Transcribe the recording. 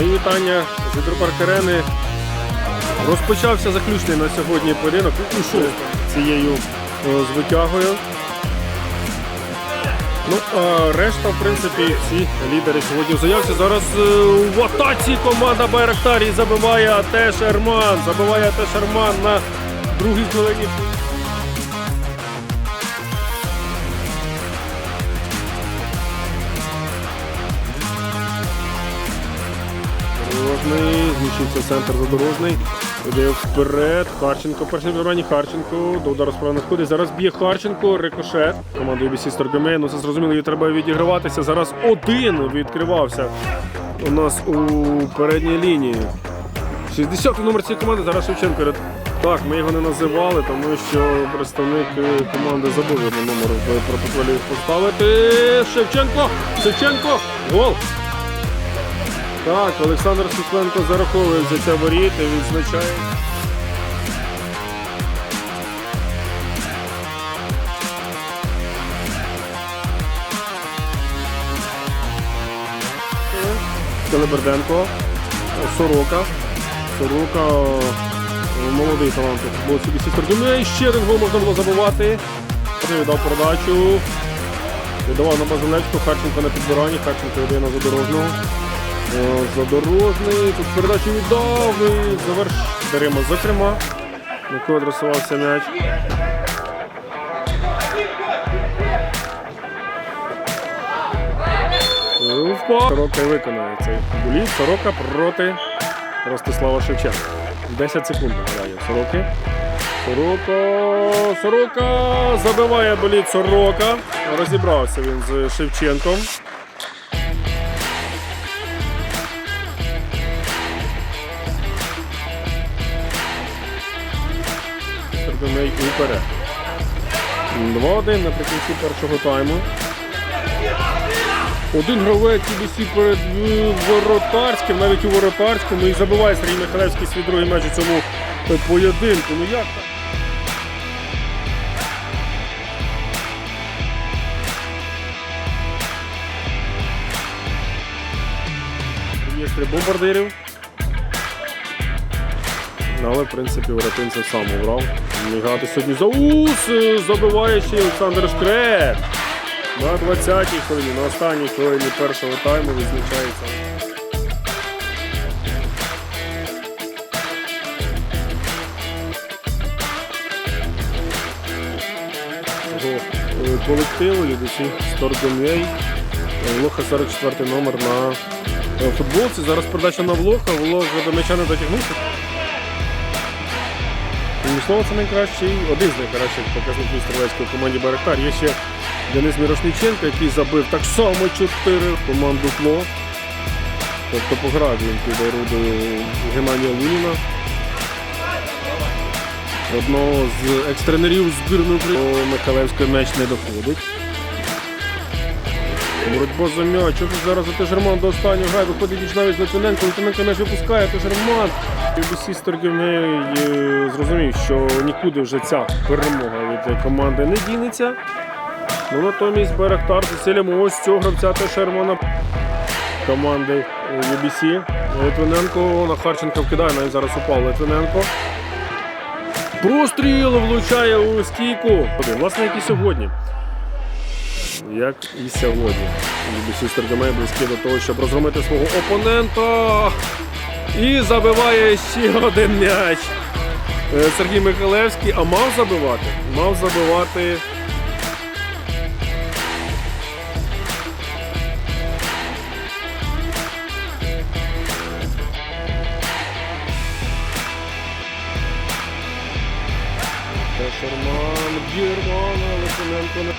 Мої вітання з гідропарк арени. Розпочався заключний на сьогодні поєдинок. Ушов цією е, з витягою. Ну, а решта, в принципі, всі лідери сьогодні в. Зараз е, в атаці команда Байрактарі забиває Атеш Ерман. Забиває Атеш Ерман на другій хвилині. Задорожний, зміщується центр задорожний. Іде вперед. Харченко. Перший вибрання Харченко. До удару справа надходить. Зараз б'є Харченко. Рикошет. Команда UBC Сторгоме. Ну це зрозуміло, їй треба відіграватися. Зараз один відкривався у нас у передній лінії. 60-й номер цієї команди. Зараз Шевченко. Так, ми його не називали, тому що представник е, команди забув його номер в протоколі поставити. Шевченко! Шевченко! Гол! Так, Олександр Сусленко зараховує взяття воріт і відзначає. Телеберденко, Сорока. Сорока молодий талант футболці Бісі Стердуне. І ще один гол можна було забивати. Віддав передачу. Віддавав на Базилевську, Харченко на підбиранні, Харченко йде на задорожного. Задорожний, тут передачу віддав і заверш Дарема зокрема. Кого адресувався м'яч. Сорока виконує цей боліт. Сорока проти Ростислава Шевченка. 10 секунд нагадаю. Сороки. Сорока. Сорока забиває боліт Сорока. Розібрався він з Шевченком. Сердоней уперед. 2-1 наприкінці першого тайму. Один гравець UBC перед е, воротарським, навіть у воротарському, і забиває Сергій Михайлевський свій другий матч у цьому е, поєдинку. Ну як так? Є три бомбардирів. Ну, Але, в принципі, Воротинцев сам обрав. Грати сьогодні за ус. е, Забиває ще Олександр Шкрет. На 20-й хвилині, на останній хвилині першого тайму відзначається. Цього е, колективу Юдусі Стордомєй. Влоха 44 номер на е, футболці. Зараз передача на Влоха. Влог до м'яча не дотягнувся. Слово це найкращий, один з найкращих показників стрілецької команді Байрактар. Є ще Денис Мірошниченко, який забив так само 4 команду ТЛО. Тобто пограв він під орудою Геннадія Луніна. Одного з екс-тренерів збірної України Михайлевської м'яч не доходить. Боротьба за м'яч. Зараз за Жерман до останнього грає, виходить віч навіть з Литвиненко, Литвиненко м'яч випускає, Жерман. BBC Сторгівней зрозумів, що нікуди вже ця перемога від команди не дінеться. Ну, натомість Берехтар засилимо ось цього гравця та Шермана команди UBC. Литвиненко на Харченка вкидає, навіть зараз упав Литвиненко. Простріл влучає у стійку. Власне, як і сьогодні. Як і сьогодні. UBC Сторгівней близькі до того, щоб розгромити свого опонента. І забиває ще один м'яч. Е, Сергій Михайлевський, а мав забивати? Мав забивати. Шерман, Гірман, Лисененко.